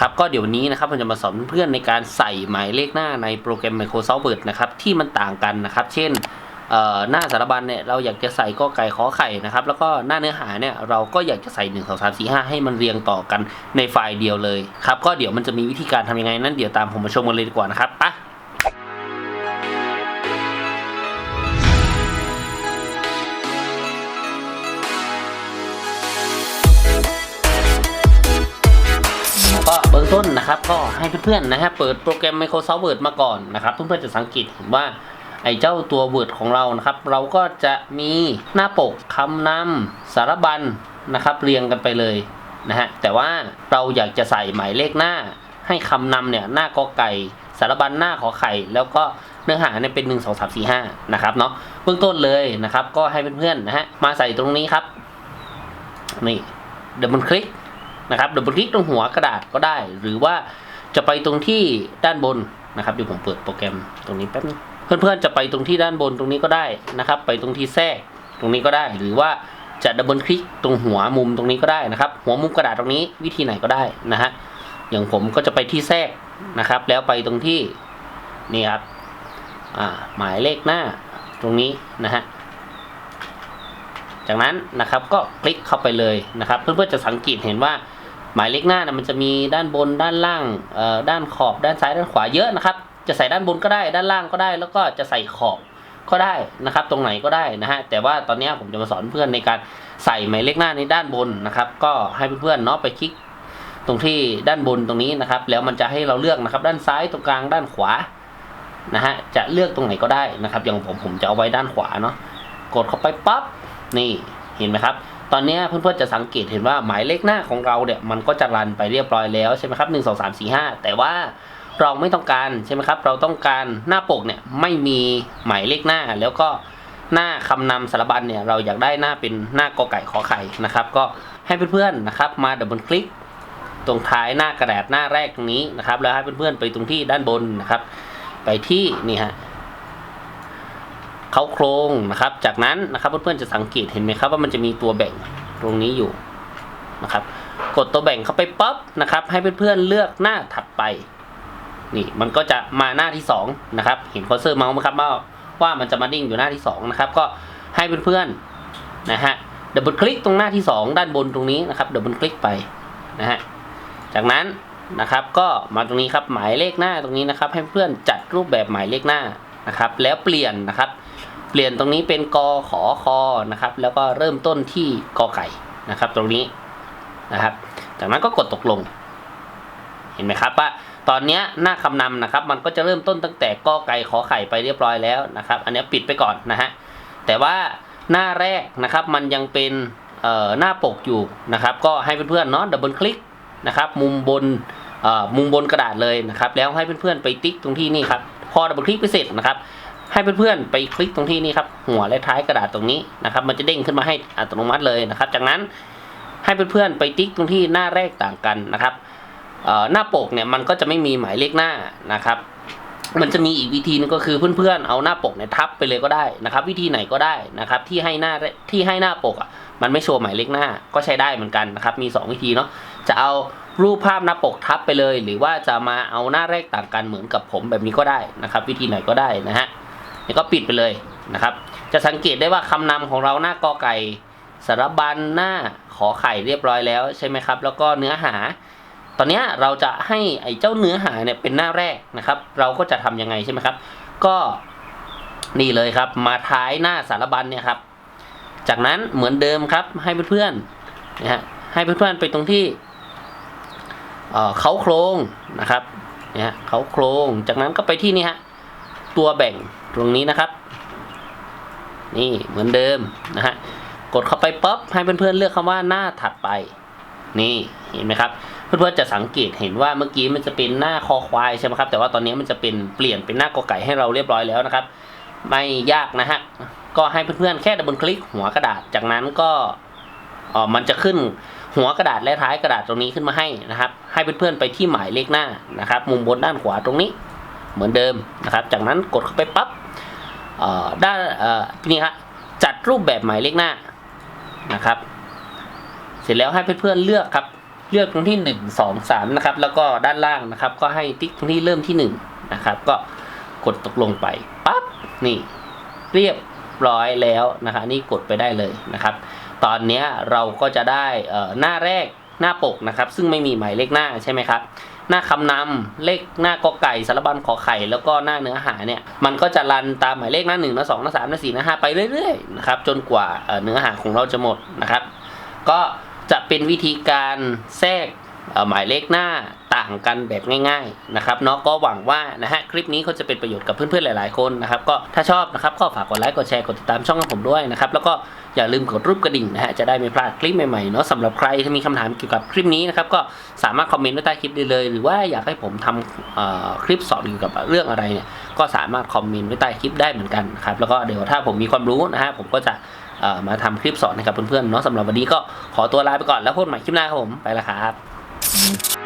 นะครับก็เดี๋ยววันนี้นะครับผมจะมาสอนเพื่อนในการใส่หมายเลขหน้าในโปรแกรม Microsoft Word นะครับที่มันต่างกันนะครับ เช่นหน้าสารบัญเนี่ยเราอยากจะใส่ก็ไก่ขอไข่นะครับแล้วก็หน้าเนื้อหาเนี่ยเราก็อยากจะใส่1 2 3 4 5 ให้มันเรียงต่อกันในไฟล์เดียวเลยครับก็เดี๋ยวมันจะมีวิธีการทำยังไง นั้นเดี๋ยวตามผมมาชมกันเลยดีกว่านะครับไป ต้นนะครับ ก็ให้เพื่อนๆนะฮะเปิดโปรแกรม Microsoft Word มาก่อนนะครับ เพื่อนๆจะสังเกตเห็นว่าไอ้เจ้าตัว Word ของเรานะครับ เราก็จะมีหน้าปกคำนำสารบัญนะครับ เรียงกันไปเลยนะฮะแต่ว่าเราอยากจะใส่หมายเลขหน้า ให้คำนำเนี่ยหน้ากอไก่สารบัญหน้าขอไข่ แล้วก็เนื้อหาเนี่ยเป็น 1 2 3 4 5 นะครับเนาะเบื้องต้นเลยนะครับ ก็ให้เพื่อนๆนะฮะมาใส่ตรงนี้ครับ นี่เดี๋ยวมันคลิก นะครับดับเบิลคลิกตรงหัวกระดาษก็ได้ หรือว่าจะไปตรงที่ด้านบนนะครับเดี๋ยวผมเปิดโปรแกรมตรงนี้แป๊บนึงเพื่อนๆจะไปตรงที่ด้านบนตรงนี้ก็ได้นะครับ ไปตรงที่แทรกตรงนี้ก็ได้ หรือว่าจะดับเบิลคลิกตรงหัวมุมตรงนี้ก็ได้นะครับ หัวมุมกระดาษตรงนี้วิธีไหนก็ได้นะฮะอย่างผมก็จะไปที่แทรกนะครับ แล้วไปตรงที่นี่ครับอ่าหมายเลขหน้าตรงนี้นะฮะจากนั้นนะครับก็คลิกเข้าไปเลยนะครับ เพื่อนๆจะสังเกตเห็นว่า หมายเลขหน้านะมันจะมีด้านบนด้านล่างเอ่อด้านขอบด้านซ้ายด้านขวาเยอะนะครับ จะใส่ด้านบนก็ได้ด้านล่างก็ได้ แล้วก็จะใส่ขอบก็ได้นะครับ ตรงไหนก็ได้นะฮะแต่ว่าตอนนี้ผมจะมาสอนเพื่อนในการใส่หมายเลขหน้าในด้านบนนะครับ ก็ให้เพื่อนๆเนาะไปคลิกตรงที่ด้านบนตรงนี้นะครับ แล้วมันจะให้เราเลือกนะครับ ด้านซ้ายตรงกลางด้านขวานะฮะจะเลือกตรงไหนก็ได้นะครับ อย่างผมผมจะเอาไว้ด้านขวาเนาะกดเข้าไปปั๊บนี่เห็นไหมครับ ตอนนี้เพื่อนๆจะสังเกตเห็นว่าหมายเลขหน้าของเราเนี่ยมันก็จะรันไปเรียบร้อยแล้วใช่ไหมครับหนึ่งสองสามสี่ห้าแต่ว่าเราไม่ต้องการใช่ไหมครับ เราต้องการหน้าปกเนี่ยไม่มีหมายเลขหน้า แล้วก็หน้าคำนำสารบัญเนี่ยเราอยากได้หน้าเป็นหน้ากอไก่ขอไข่นะครับ ก็ให้เพื่อนๆนะครับมาดับเบิลคลิกตรงท้ายหน้ากระดาษหน้าแรกตรงนี้นะครับ แล้วให้เพื่อนๆไปตรงที่ด้านบนนะครับ ไปที่นี่ฮะ เขาโครงนะครับ จากนั้นนะครับเพื่อนๆจะสังเกตเห็นไหมครับว่ามันจะมีตัวแบ่งตรงนี้อยู่นะครับ กดตัวแบ่งเข้าไปปั๊บนะครับ ให้เพื่อนๆเลือกหน้าถัดไปนี่มันก็จะมาหน้าที่สองนะครับเห็นคอร์เซอร์เมาส์ไหมครับว่าว่ามันจะมาดิ้งอยู่หน้าที่สองนะครับก็ให้เพื่อนๆนะฮะดับเบิลคลิกตรงหน้าที่สองด้านบนตรงนี้นะครับดับเบิลคลิกไปนะฮะจากนั้นนะครับก็มาตรงนี้ครับหมายเลขหน้าตรงนี้นะครับ ให้เพื่อนจัดรูปแบบหมายเลขหน้านะครับ แล้วเปลี่ยนนะครับ เปลี่ยนตรงนี้เป็นกอขอคอนะครับ แล้วก็เริ่มต้นที่กอไก่นะครับ ตรงนี้นะครับ จากนั้นก็กดตกลง เห็นไหมครับว่าตอนนี้หน้าคำนำนะครับ มันก็จะเริ่มต้นตั้งแต่กอไก่ขอไข่ไปเรียบร้อยแล้วนะครับ อันนี้ปิดไปก่อนนะฮะแต่ว่าหน้าแรกนะครับมันยังเป็นหน้าปกอยู่นะครับ ก็ให้เพื่อนๆเนาะดับเบิลคลิกนะครับ มุมบนมุมบนกระดาษเลยนะครับ แล้วให้เพื่อนๆไปติ๊กตรงที่นี่ครับ พอดับเบิลคลิกไปเสร็จนะครับ ให้เพื่อนๆไปคลิกตรงที่นี่ครับหัวและท้ายกระดาษตรงนี้นะครับ มันจะเด้งขึ้นมาให้อัตโนมัติเลยนะครับ จากนั้นให้เพื่อนๆไปติ๊กตรงที่หน้าแรกต่างกันนะครับหน้าปกเนี่ยมันก็จะไม่มีหมายเลขหน้านะครับ มันจะมีอีกวิธีนึงก็คือเพื่อนๆเอาหน้าปกเนี่ยทับไปเลยก็ได้นะครับ วิธีไหนก็ได้นะครับ ที่ให้หน้าที่ให้หน้าปกอะมันไม่โชว์หมายเลขหน้าก็ใช้ได้เหมือนกันนะครับ มี 2 วิธีเนาะจะเอารูปภาพหน้าปกทับไปเลย หรือว่าจะมาเอาหน้าแรกต่างกันเหมือนกับผมแบบนี้ก็ได้นะครับ วิธีไหนก็ได้นะฮะ แล้วก็ปิดไปเลยนะครับ จะสังเกตได้ว่าคำนำของเราหน้ากอไก่สารบัญหน้าขอไข่เรียบร้อยแล้วใช่ไหมครับ แล้วก็เนื้อหา ตอนนี้เราจะให้ไอ้เจ้าเนื้อหาเนี่ยเป็นหน้าแรกนะครับ เราก็จะทำยังไงใช่ไหมครับ ก็นี่เลยครับ มาท้ายหน้าสารบัญเนี่ยครับ จากนั้นเหมือนเดิมครับ ให้เพื่อนๆนะฮะให้เพื่อนๆไปตรงที่เเขาโครงนะครับเนี่ยเขาโครงจากนั้นก็ไปที่นี่ฮะ ตัวแบ่งตรงนี้นะครับ นี่เหมือนเดิมนะฮะกดเข้าไปป๊อปให้เพื่อนๆเลือกคำว่าหน้าถัดไป นี่เห็นไหมครับ เพื่อนๆจะสังเกตเห็นว่าเมื่อกี้มันจะเป็นหน้าคอควายใช่ไหมครับ แต่ว่าตอนนี้มันจะเป็นเปลี่ยนเป็นหน้ากอไก่ให้เราเรียบร้อยแล้วนะครับ ไม่ยากนะฮะก็ให้เพื่อนๆแค่ดับเบิลคลิกหัวกระดาษจากนั้นก็เออมันจะขึ้นหัวกระดาษและท้ายกระดาษตรงนี้ขึ้นมาให้นะครับ ให้เพื่อนๆไปที่หมายเลขหน้านะครับ มุมบนด้านขวาตรงนี้ เหมือนเดิมนะครับ จากนั้นกดเข้าไปปั๊บด้านเอ่อนี่ฮะจัดรูปแบบหมายเลขหน้านะครับ เสร็จแล้วให้เพื่อนๆเลือกครับ เลือกตรงที่หนึ่งสองสามนะครับ แล้วก็ด้านล่างนะครับ ก็ให้ติ๊กตรงที่เริ่มที่หนึ่งนะครับ ก็กดตกลงไปปั๊บนี่ เรียบร้อยแล้วนะคะนี่กดไปได้เลยนะครับ ตอนนี้เราก็จะได้หน้าแรกหน้าปกนะครับ ซึ่งไม่มีหมายเลขหน้าใช่ไหมครับ หน้าคำนำเลขหน้ากอไก่สารบัญขอไข่แล้วก็หน้าเนื้อหาเนี่ยมันก็จะรันตามหมายเลขหน้าหนึ่งหน้าสองหน้าสามหน้าสี่หน้าห้าไปเรื่อยๆนะครับจนกว่าเนื้อหาของเราจะหมดนะครับ ก็จะเป็นวิธีการแทรก หมายเลขหน้าต่างกันแบบง่ายๆนะครับเนาะก็หวังว่านะฮะคลิปนี้เขาจะเป็นประโยชน์กับเพื่อนๆหลายๆคนนะครับก็ถ้าชอบนะครับก็ฝากกดไลค์กดแชร์กดติดตามช่องของผมด้วยนะครับแล้วก็อย่าลืมกดรูปกระดิ่งนะฮะจะได้ไม่พลาดคลิปใหม่ๆเนาะสำหรับใครที่มีคำถามเกี่ยวกับคลิปนี้นะครับก็สามารถคอมเมนต์ไว้ใต้คลิปได้เลย หรือว่าอยากให้ผมทำคลิปสอนเกี่ยวกับเรื่องอะไรเนี่ยก็สามารถคอมเมนต์ไว้ใต้คลิปได้เหมือนกันครับแล้วก็เดี๋ยวถ้าผมมีความรู้นะฮะผมก็จะมาทำคลิปสอนให้กับเพื่อนๆเนาะสำหรับวันนี้ก็ขอตัวลาไปก่อนแล้วพบใหม่คลิปหน้าครับผมไปล้วครับ Bye.